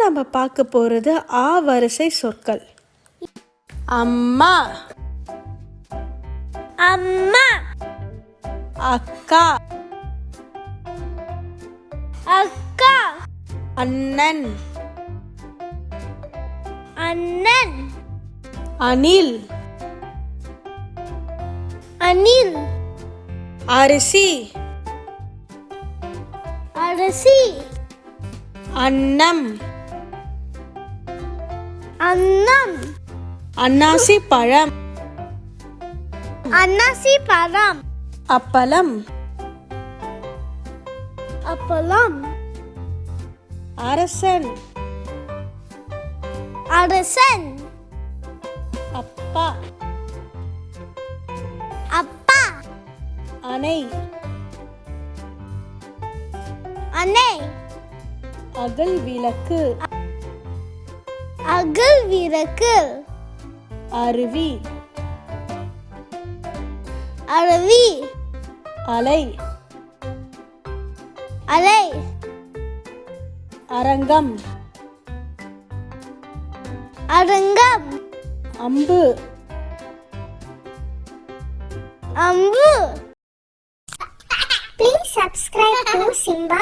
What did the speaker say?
நம்ம பார்க்க போகிறது ஆ வரிசை சொற்கள். அம்மா. அம்மா. அக்கா. அக்கா. அண்ணன். அண்ணன். அணில். அணில். அரிசி. அரசி. அன்னம். அன்னம் அன்னாசி பழம் அன்னாசி பழம் அப்பளம் அப்பளம் அரசன் அரசன் அப்பா அப்பா அணை அன்னை அகல் விளக்கு அகல் விளக்கு அருவி. அருவி. அலை. அலை. அரங்கம். அரங்கம். அம்பு. அம்பு. Please subscribe to Simba.